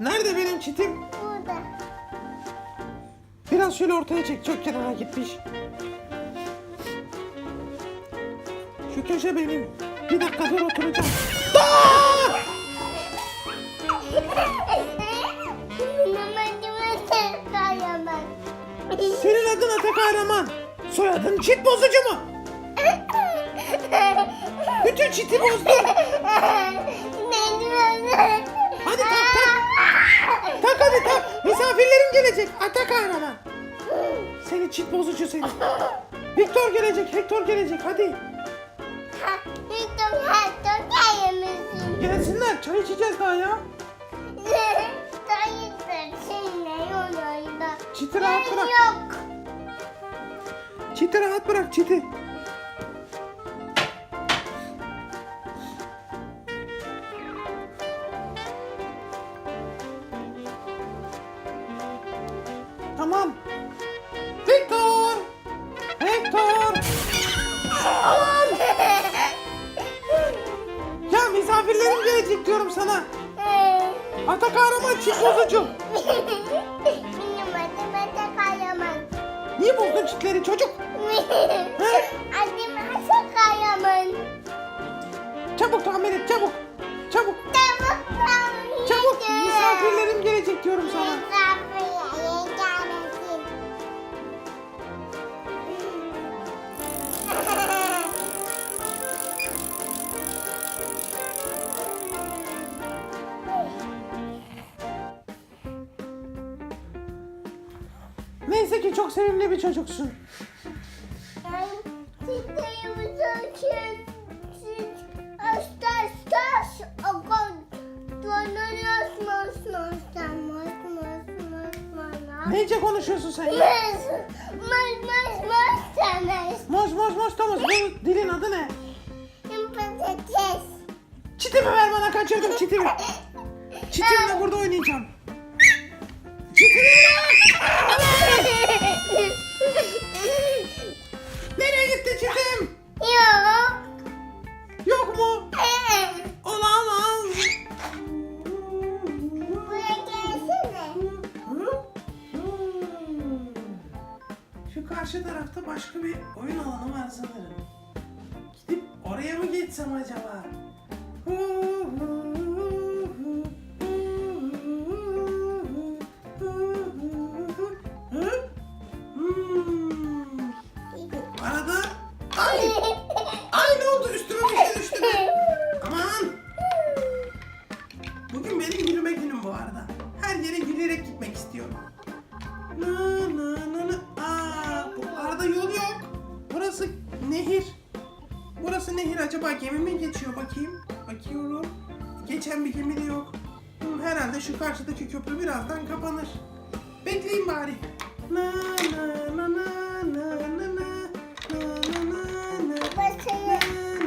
Nerede benim çitim? Burada. Biraz şöyle ortaya çek. Çok kenara gitmiş. Şu köşe benim. Bir dakika dur oturacağım. Senin adın Ata Kahraman. Soyadın çit bozucu mu? Bütün çiti bozdun. Hadi tak tak. Tak hadi tak. Misafirlerim gelecek. Ata Kahraman. Seni çit bozucu seni. Victor gelecek. Hector gelecek. Hadi. Gelsinler. Çay içeceğiz daha ya. Çiti rahat bırak. Çiti rahat bırak çiti. Tamam. Victor! Aman! Ya misafirlerim gelecek diyorum sana. Ata kahraman çift bozucu. Benim adım Ata Kahraman. Niye bozdun çitleri çocuk? Adım Ata Kahraman. Çabuk tamir et çabuk. Çabuk. Çabuk Çabuk. Misafirlerim gelecek diyorum sana. Neyse ki çok sevimli bir çocuksun. Ben Neyce konuşuyorsun sen ya? mos mos mos mos Moş moş moş Thomas. Bu dilin adı ne? patates Çitimi ver bana kaçırdım çitimi. Çitimle burada oynayacağım. Nereye gitti çitim? Yok. Yok mu? Olamaz. Buraya gelsene. Hı? Şu karşı tarafta başka bir oyun alanı var sanırım. Gidip oraya mı geçsem acaba? Bir gemi de yok. Hmm, herhalde şu karşıdaki köprü birazdan kapanır. Bekleyin bari. Na na na na na na na na na na na. Basaya.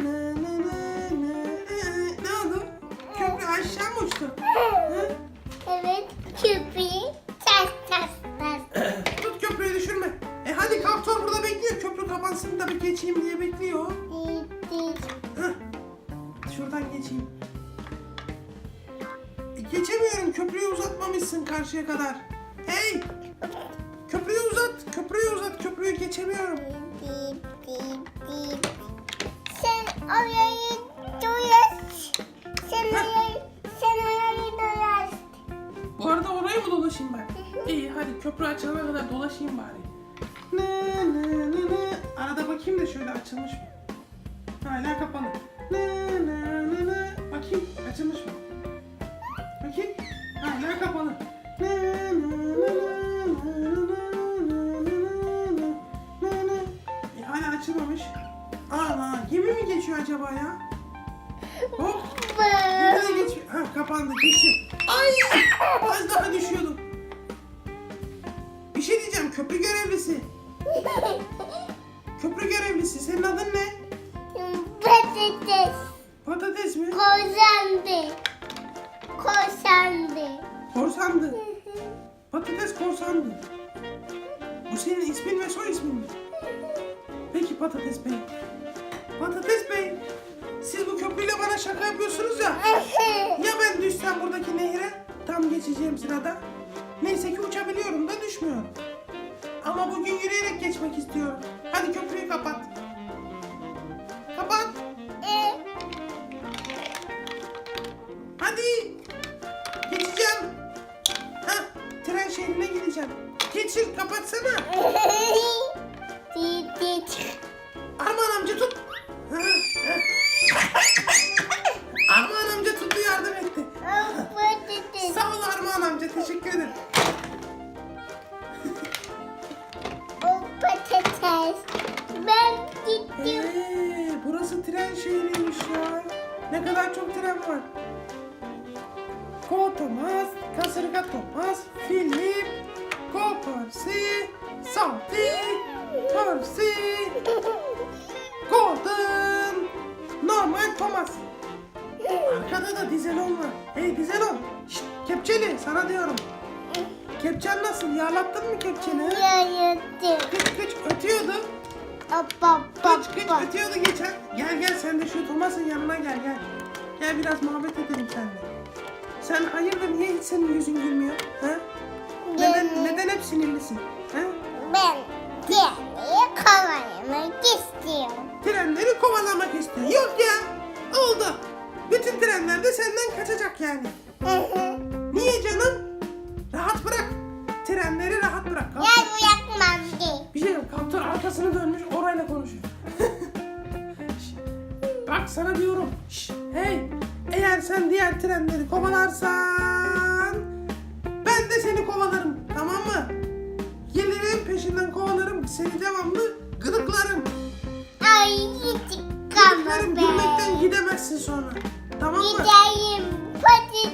Na, na, na, na. Ee, Ne oldu? Köprü aşağı mı uçtu? Hı? Evet, köpeği ters ters ters. Tut köprüyü düşürme. E hadi kaptor burada bekliyor. Köprü kapansın da bir geçeyim diye bekliyor. Heh. Şuradan geçeyim. Geçemiyorum. Köprüyü uzatmamışsın karşıya kadar. Hey! Köprüyü uzat. Köprüyü uzat. Köprüyü geçemiyorum. Sen orayı doyas. Sen orayı, sen orayı doyas. Bu arada orayı mı dolaşayım ben? İyi hadi köprü açılana kadar dolaşayım bari. Ne ne ne ne. Arada bakayım da şöyle açılmış mı? Hala kapalı. Ne ne ne ne. Bakayım açılmış mı? Gözler kapalı. E, hala açılmamış. Aa, gemi mi geçiyor acaba ya? Hop. Gemi de geçiyor. Ha, kapandı, geçiyor. Ay! Az daha düşüyordum. Bir şey diyeceğim, köprü görevlisi. Köprü görevlisi, senin adın ne? Patates. Patates mi? Kozandı. Kozandı. Korsandı. Patates korsandı. Bu senin ismin ve soy ismin mi? Peki Patates Bey. Patates Bey. Siz bu köprüyle bana şaka yapıyorsunuz ya. Ya ben düşsem buradaki nehre? tam geçeceğim sırada. Neyse ki uçabiliyorum da düşmüyorum. Ama bugün yürüyerek geçmek istiyorum. Hadi köprüyü. Kapat. Di. Armağan amca tut. Armağan amca tuttu yardım etti. Sağ ol Armağan amca teşekkür ederim. O patates. Ben gittim. Ee, burası tren şehriymiş ya. Ne kadar çok tren var. Ko Thomas, Kasırga Thomas, Philip, Ko Percy, Santi, Percy, Gordon, Norman Thomas. Arkada da Dizelon var. Hey Dizelon, şşt, kepçeli sana diyorum. Kepçen nasıl? Yağlattın mı kepçeni? Yayıldım. Kıç kıç ötüyordu. Kıç kıç ötüyordu geçen. Gel gel sen de şu Thomas'ın yanına gel gel. Gel biraz muhabbet edelim seninle. Sen hayırdır niye hiç senin yüzün gülmüyor? Ha? Neden, neden hep sinirlisin? Ha? Ben diğerleri kovalamak istiyorum. Trenleri kovalamak istiyor. Yok ya. Oldu. Bütün trenler de senden kaçacak yani. Niye canım? Rahat bırak. Trenleri rahat bırak. Kaptan- Gel bırakmam ki. Bir şey yok. Kaptan arkasını dönmüş orayla konuşuyor. Şş, Bak sana diyorum. Şş, hey. Eğer sen diğer trenleri kovalarsan ben de seni kovalarım. Tamam mı? Peşinden kovalarım. Seni devamlı gıdıklarım. Ay gittik Gıdıklarım kama gülmekten be. gidemezsin sonra. Tamam mı? Gideyim patates.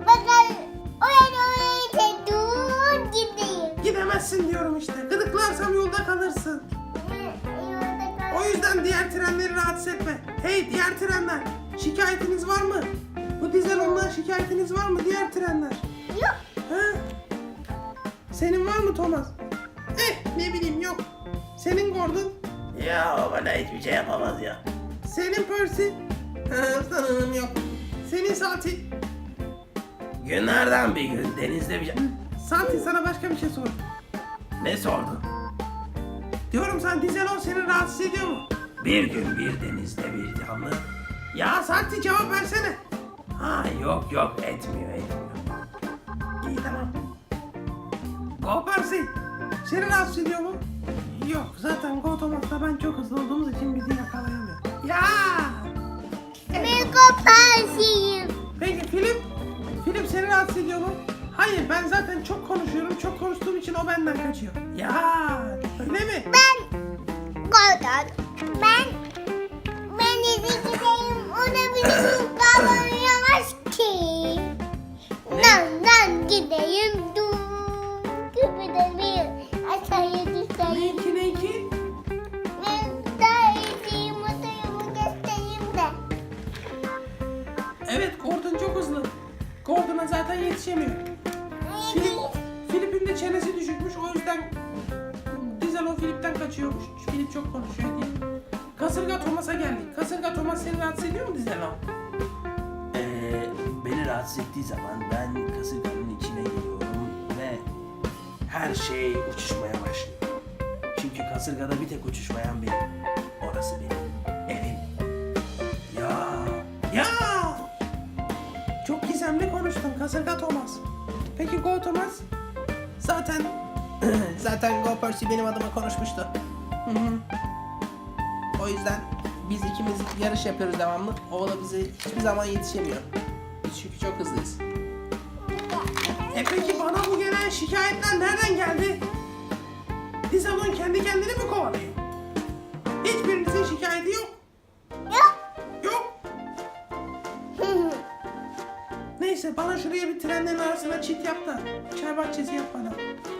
Bakalım oraya oraya da dur gideyim. Gidemezsin diyorum işte. Gıdıklarsam yolda kalırsın. Yolda O yüzden diğer trenleri rahatsız etme. Hey diğer trenler şikayetiniz var mı? Bu dizel ondan şikayetiniz var mı diğer trenler? Yok. Ha? Senin var mı Thomas? Ne bileyim yok. Senin Gordon? Ya o bana hiçbir şey yapamaz ya. Senin Percy? Sanırım yok. Senin Santi? Günlerden bir gün denizde bir şey... Santi sana başka bir şey sor. Ne sordu? Diyorum sen Dizelon seni rahatsız ediyor mu? Bir gün bir denizde bir canlı... Ya Santi cevap versene. Ha yok yok etmiyor etmiyor. İyi tamam. Go Percy. Seni rahatsız ediyor mu? Yok zaten Go Thomas'la ben çok hızlı olduğumuz için bizi yakalayamıyor. Ya! Ben koparsıyım. Peki Filip? Filip seni rahatsız ediyor mu? Hayır ben zaten çok konuşuyorum. Çok konuştuğum için o benden kaçıyor. Ya öyle mi? Ben Gordon. Ben ben izi gideyim. Ona bizim bağlanamaz ki. Nan nan gideyim. Zaten yetişemiyor. Filip, Filip'in de çenesi düşükmüş o yüzden Dizel o Filip'ten kaçıyormuş. Filip çok konuşuyor diye. Kasırga Thomas'a geldik. Kasırga Thomas seni rahatsız ediyor mu Dizel o? Ee, beni rahatsız ettiği zaman ben kasırganın içine giriyorum ve her şey uçuşmaya başlıyor. Çünkü kasırgada bir tek uçuşmayan benim. Orası benim Kasırga Thomas. Peki Go Thomas? Zaten zaten Go Percy benim adıma konuşmuştu. O yüzden biz ikimiz yarış yapıyoruz devamlı. O da bize hiçbir zaman yetişemiyor. Çünkü çok hızlıyız. E peki bana bu gelen şikayetler nereden geldi? Dizalon kendi kendini mi kovalıyor? Hiçbirinizin şikayeti. Yok. Neyse bana şuraya bir trenlerin arasına çit yap da çay bahçesi yap bana.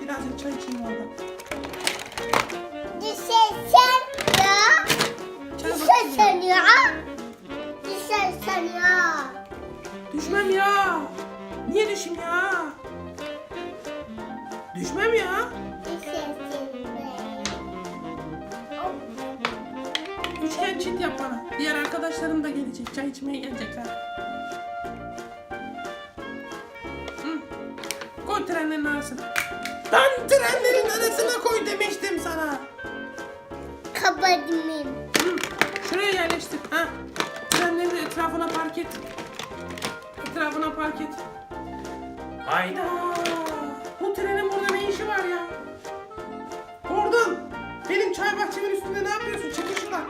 Birazcık çay içeyim orada. Düşersen ya. Çay Düşersen ya. Düşersen ya. Düşmem ya. Niye düşeyim ya? Düşmem ya. Üçgen çit yap bana. Diğer arkadaşlarım da gelecek. Çay içmeye gelecekler. Trenlerin arasına. Ben trenlerin arasına koy demiştim sana. Kapadım. Hı, Şuraya yerleştir. Ha. Trenleri de etrafına park et. Etrafına park et. Hayda. Bu trenin burada ne işi var ya? Gordon. Benim çay bahçemin üstünde ne yapıyorsun? Çekil şuradan.